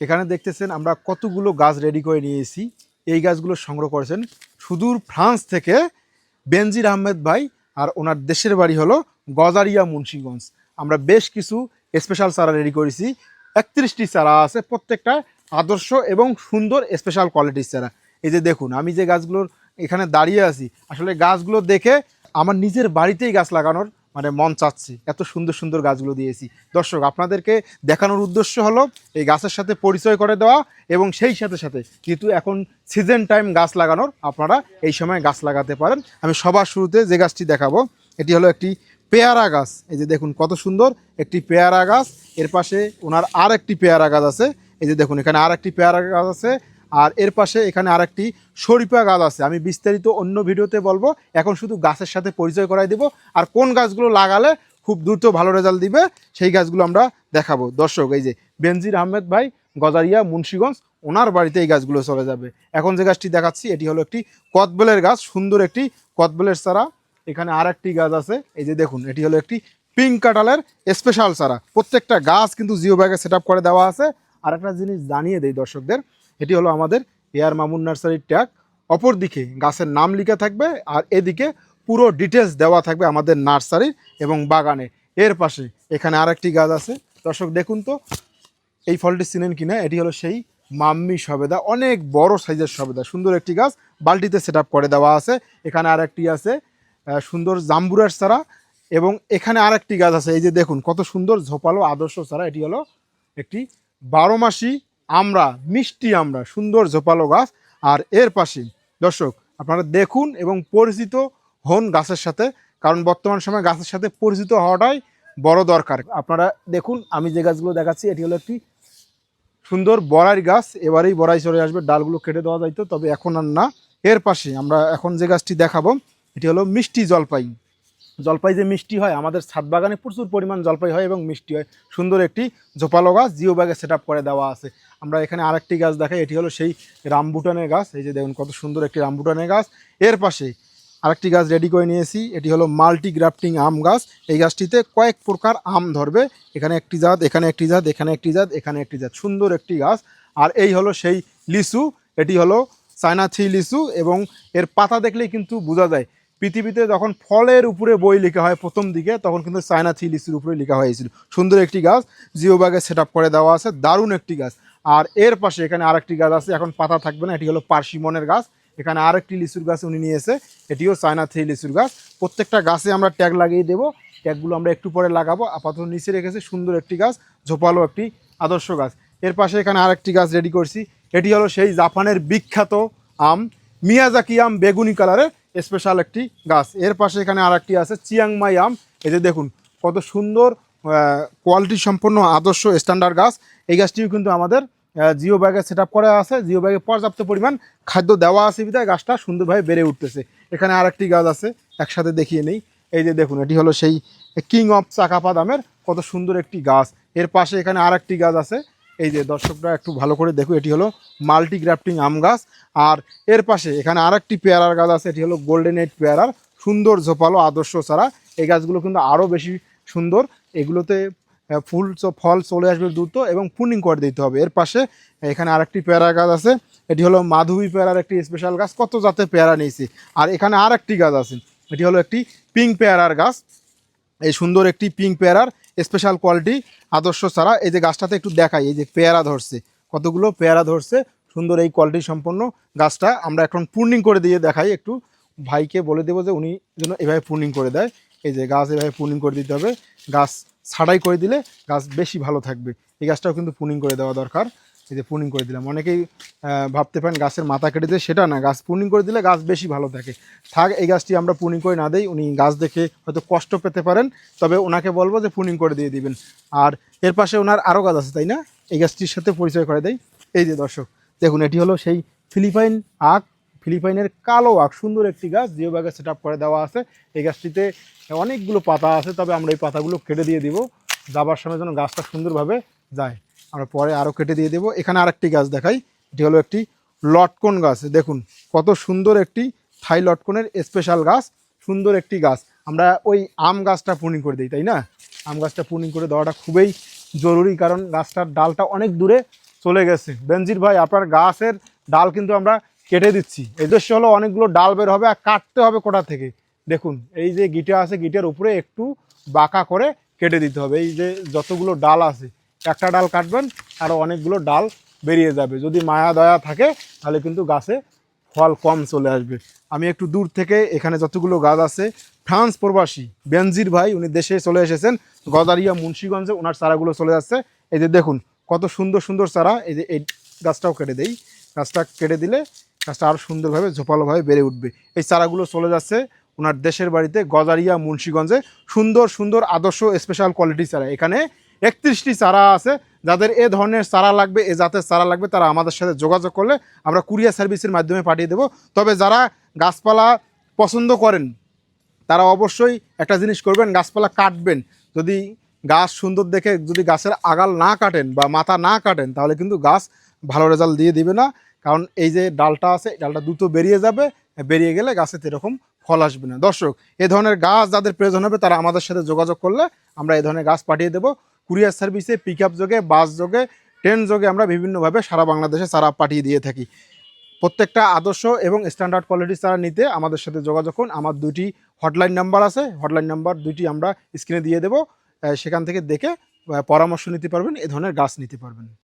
এখানে দেখতেছেন আমরা কতগুলো গাছ রেডি করে নিয়েছি। এই গাছগুলো সংগ্রহ করেছেন সুদূর ফ্রান্স থেকে বেনজির আহমেদ ভাই আর ওনার দেশের বাড়ি হলো গজারিয়া মুন্সিগঞ্জ। আমরা বেশ কিছু স্পেশাল চারা রেডি করেছি। একত্রিশটি চারা আছে, প্রত্যেকটা আদর্শ এবং সুন্দর স্পেশাল কোয়ালিটির চারা। এই যে দেখুন, আমি যে গাছগুলোর এখানে দাঁড়িয়ে আছি, আসলে গাছগুলো দেখে আমার নিজের বাড়িতেই গাছ লাগানোর মানে মন চাচ্ছে, এত সুন্দর সুন্দর গাছগুলো দিয়েছি। দর্শক, আপনাদেরকে দেখানোর উদ্দেশ্য হলো এই গাছের সাথে পরিচয় করে দেওয়া এবং সেই সাথে সাথে যেহেতু এখন সিজন টাইম গাছ লাগানোর, আপনারা এই সময় গাছ লাগাতে পারেন। আমি সবার শুরুতে যে গাছটি দেখাবো, এটি হলো একটি পেয়ারা গাছ। এই যে দেখুন কত সুন্দর একটি পেয়ারা গাছ। এর পাশে ওনার আর একটি পেয়ারা গাছ আছে। এই যে দেখুন, এখানে আর একটি পেয়ারা গাছ আছে। আর এর পাশে এখানে আরেকটি শরিফা গাছ আছে। আমি বিস্তারিত অন্য ভিডিওতে বলব। এখন শুধু গাছের সাথে পরিচয় করাই দিব। আর কোন গাছগুলো লাগালে খুব দ্রুত ভালো রেজাল্ট দিবে, সেই গাছগুলো আমরা দেখাবো। দর্শক, এই যে বেনজির আহমেদ ভাই, গজারিয়া, মুন্সিগঞ্জ, ওনার বাড়িতে এই গাছগুলো চলে যাবে। এখন যে গাছটি দেখাচ্ছি, এটি হলো একটি কদবেলের গাছ, সুন্দর একটি কদবেলের চারা। এখানে আর একটি গাছ আছে। এই যে দেখুন, এটি হলো একটি পিঙ্ক কাটালের স্পেশাল চারা। প্রত্যেকটা গাছ কিন্তু জিও ব্যাগে সেট করে দেওয়া আছে। আর একটা জিনিস জানিয়ে দেই দর্শকদের এটি হলো আমাদের এয়ার মামুন নার্সারির ট্যাগ। অপর দিকে গাছের নাম লিখা থাকবে আর এদিকে পুরো ডিটেলস দেওয়া থাকবে আমাদের নার্সারির এবং বাগানে। এর পাশে এখানে আরেকটি গাছ আছে। দর্শক, দেখুন তো, এই ফলটি চিনেন কিনা? এটি হলো সেই মাম্মি সবেদা। অনেক বড় সাইজের সবেদা। সুন্দর একটি গাছ। বালতিতে সেট করে দেওয়া আছে। এখানে আরেকটি আছে সুন্দর জাম্বুরার চারা এবং এখানে আরেকটি গাছ আছে। এই যে দেখুন, কত সুন্দর ঝোপালো আদর্শ চারা। এটি হলো একটি বারো মাসি আমরা, মিষ্টি আমরা, সুন্দর ঝোপালো গাছ। আর এর পাশে, দর্শক, আপনারা দেখুন এবং পরিচিত হন গাছের সাথে, কারণ বর্তমান সময়ে গাছের সাথে পরিচিত হওয়াটাই বড় দরকার। আপনারা দেখুন, আমি যে গাছগুলো দেখাচ্ছি, এটি হলো একটি সুন্দর বড়াই গাছ। এবারেই বড়াই চলে আসবে, ডালগুলো কেটে দেওয়া যাইতো, তবে এখন আর না। এর পাশে আমরা এখন যে গাছটি দেখাবো, এটি হলো মিষ্টি জলপাই। জলপাই যে মিষ্টি হয়, আমাদের ছাদ বাগানে প্রচুর পরিমাণ জলপাই হয় এবং মিষ্টি হয়। সুন্দর একটি ঝোপালো গাছ, জিও ব্যাগে সেট করে দেওয়া আছে। আমরা এখানে আরেকটি গাছ দেখাই, এটি হলো সেই রামবুটানের গাছ। এই যে দেখুন, কত সুন্দর একটি রামবুটানের গাছ। এর পাশে আরেকটি গাছ রেডি করে নিয়েছি, এটি হলো মাল্টি গ্রাফটিং আম গাছ। এই গাছটিতে কয়েক প্রকার আম ধরবে। এখানে একটি জাত, এখানে একটি জাত, এখানে একটি জাত, এখানে একটি জাত। সুন্দর একটি গাছ। আর এই হলো সেই লিচু, এটি হলো চায়না থ্রি লিচু এবং এর পাতা দেখলেই কিন্তু বোঝা যায় পৃথিবীতে যখন ফলের উপরে বই লেখা হয় প্রথম দিকে, তখন কিন্তু চায়না থ্রি লিচুর উপরে লেখা হয়েছিল। সুন্দর একটি গাছ জিও ব্যাগে সেট করে দেওয়া আছে, দারুণ একটি গাছ। আর এর পাশে এখানে আরেকটি গাছ আছে, এখন পাতা থাকবে না, এটি হলো পার্সিমনের গাছ। এখানে আরেকটি লিচুর গাছ উনি নিয়েছে, এটিও চায়না থ্রি লিচুর গাছ। প্রত্যেকটা গাছে আমরা ট্যাগ লাগিয়ে দেবো, ট্যাগগুলো আমরা একটু পরে লাগাবো। আপাতত নিচে রেখেছে, সুন্দর একটি গাছ, ঝোপালো একটি আদর্শ গাছ। এর পাশে এখানে আরেকটি গাছ রেডি করছি, এটি হলো সেই জাপানের বিখ্যাত আম, মিয়াজাকি আম বেগুনি কালারের। স্পেশাল একটি গাছ। এর পাশে এখানে আরেকটি আছে চিয়াংমাই আম। এই যে দেখুন, কত সুন্দর কোয়ালিটি সম্পন্ন আদর্শ স্ট্যান্ডার্ড গাছ। এই গাছটিও কিন্তু আমাদের জিও ব্যাগে সেট আপ করা আছে। জিও ব্যাগে পর্যাপ্ত পরিমাণ খাদ্য দেওয়া আছে বিধায় গাছটা সুন্দরভাবে বেড়ে উঠতেছে। এখানে আরেকটি গাছ আছে, একসাথে দেখিয়ে নেই। এই যে দেখুন, এটি হলো সেই কিং অফ চাকাপা দামের কত সুন্দর একটি গাছ। এর পাশে এখানে আরেকটি গাছ আছে এই যে দর্শকরা একটু ভালো করে দেখো, এটি হলো মাল্টি গ্রাফটিং আম গাছ। আর এর পাশে এখানে আরেকটি পেয়ারার গাছ আছে, এটি হলো গোল্ডেন এইট পেয়ারার সুন্দর ঝোপালো আদর্শ ছাড়া এই গাছগুলো কিন্তু আরও বেশি সুন্দর। এগুলোতে ফুল ফল চলে আসবে দ্রুত এবং পুনিং করে দিতে হবে। এর পাশে এখানে আরেকটি পেয়ারা গাছ আছে, এটি হলো মাধবী পেয়ারার একটি স্পেশাল গাছ। কত জাতের পেয়ারা নিয়েছি? আর এখানে আর একটি গাছ আছে, এটি হলো একটি পিঙ্ক পেয়ারার গাছ। এই সুন্দর একটি পিঙ্ক পেয়ারার স্পেশাল কোয়ালিটি আদর্শ ছাড়া এই যে গাছটাতে একটু দেখাই, এই যে পেয়ারা ধরছে, কতগুলো পেয়ারা ধরছে, সুন্দর এই কোয়ালিটি সম্পন্ন গাছটা। আমরা এখন পূর্ণিং করে দিয়ে দেখাই, একটু ভাইকে বলে দেবো যে উনি যেন এভাবে পূর্ণিং করে দেয়। এই যে গাছ এভাবে পূর্ণিং করে দিতে হবে, গাছ ছাড়াই করে দিলে গাছ বেশি ভালো থাকবে। এই গাছটাও কিন্তু পূর্ণিং করে দেওয়া দরকার। এই যে পূর্ণিং করে দিলাম। অনেকেই ভাবতে পারেন গাছের মাথা কেটে দেয়, সেটা না। গাছ পূর্ণিং করে দিলে গাছ বেশি ভালো থাকে। থাক, এই গাছটি আমরা পূর্ণিং করে না দেই। উনি গাছ দেখে হয়তো কষ্ট পেতে পারেন, তবে ওনাকে বলব যে পূর্ণিং করে দিয়ে দিবেন। আর এর পাশে ওনার আরও গাছ আছে, তাই না? এই গাছটির সাথে পরিচয় করে দেয় এই যে দর্শক, দেখুন, এটি হলো সেই ফিলিপাইন আখ। ফিলিপাইনের কালো আখ, সুন্দর একটি গাছ। জিও ব্যাগে সেট করে দেওয়া আছে। এই গাছটিতে অনেকগুলো পাতা আছে, তবে আমরা এই পাতাগুলো কেটে দিয়ে দিব। যাবার সময় যেন গাছটা সুন্দরভাবে যায়। আমরা পরে আরও কেটে দিয়ে দেবো। এখানে আরেকটি গাছ দেখাই। এটি হলো একটি লটকন গাছ। দেখুন, কত সুন্দর একটি থাই লটকনের স্পেশাল গাছ, সুন্দর একটি গাছ। আমরা ওই আম গাছটা পূর্ণিং করে দিই, তাই না? আম গাছটা পূর্ণিং করে দেওয়াটা খুবই জরুরি, কারণ গাছটার ডালটা অনেক দূরে চলে গেছে। বেনজির ভাই, আপনার গাছের ডাল কিন্তু আমরা কেটে দিচ্ছি। এই উদ্দেশ্য হলো অনেকগুলো ডাল বের হবে আর কাটতে হবে কোটা থেকে। দেখুন, এই যে গিটা আছে, গিটার উপরে একটু বাঁকা করে কেটে দিতে হবে। এই যে যতগুলো ডাল আছে একটা ডাল কাটবেন আরও অনেকগুলো ডাল বেরিয়ে যাবে। যদি মায়া দয়া থাকে, তাহলে কিন্তু গাছে ফল কম চলে আসবে। আমি একটু দূর থেকে এখানে যতগুলো গাছ আছে, ফ্রান্স প্রবাসী বেনজির ভাই, উনি দেশে চলে এসেছেন, গদারিয়া, মুন্সিগঞ্জে ওনার চারাগুলো চলে যাচ্ছে। এই যে দেখুন, কত সুন্দর সুন্দর চারা। এই যে এই গাছটাও কেটে দেই। গাছটা কেটে দিলে গাছটা আরও সুন্দরভাবে, ঝোপালোভাবে বেড়ে উঠবে। এই চারাগুলো চলে যাচ্ছে ওনার দেশের বাড়িতে গজারিয়া মুন্সিগঞ্জে। সুন্দর সুন্দর, আদর্শ স্পেশাল কোয়ালিটি চারা। এখানে একত্রিশটি চারা আছে, যাদের এ ধরনের চারা লাগবে, এ জাতের চারা লাগবে, তারা আমাদের সাথে যোগাযোগ করলে আমরা কুরিয়ার সার্ভিসের মাধ্যমে পাঠিয়ে দেবো। তবে যারা গাছপালা পছন্দ করেন, তারা অবশ্যই একটা জিনিস করবেন, গাছপালা কাটবেন। যদি গাছ সুন্দর দেখে যদি গাছের আগাল না কাটেন বা মাথা না কাটেন, তাহলে কিন্তু গাছ ভালো রেজাল্ট দিয়ে দিবে না। কারণ এই যে ডালটা আছে ডালটা দ্রুত বেরিয়ে যাবে, বেরিয়ে গেলে গাছে এরকম ফল আসবে না। দর্শক, এ ধরনের গাছ যাদের প্রয়োজন হবে, তারা আমাদের সাথে যোগাযোগ করলে আমরা এ ধরনের গাছ পাঠিয়ে দেবো। কুরিয়ার সার্ভিসে পিক আপ যোগে বাস যোগে ট্রেন যোগে আমরা বিভিন্নভাবে সারা বাংলাদেশে চারা পাঠিয়ে দিয়ে থাকি। প্রত্যেকটা আদর্শ এবং স্ট্যান্ডার্ড কোয়ালিটি চারা নিতে আমাদের সাথে যোগাযোগ করুন। আমার দুটি হটলাইন নাম্বার আছে। হটলাইন নাম্বার দুটি আমরা স্ক্রিনে দিয়ে দেব। সেখান থেকে দেখে পরামর্শ নিতে পারবেন, এ ধরনের গাছ নিতে পারবেন।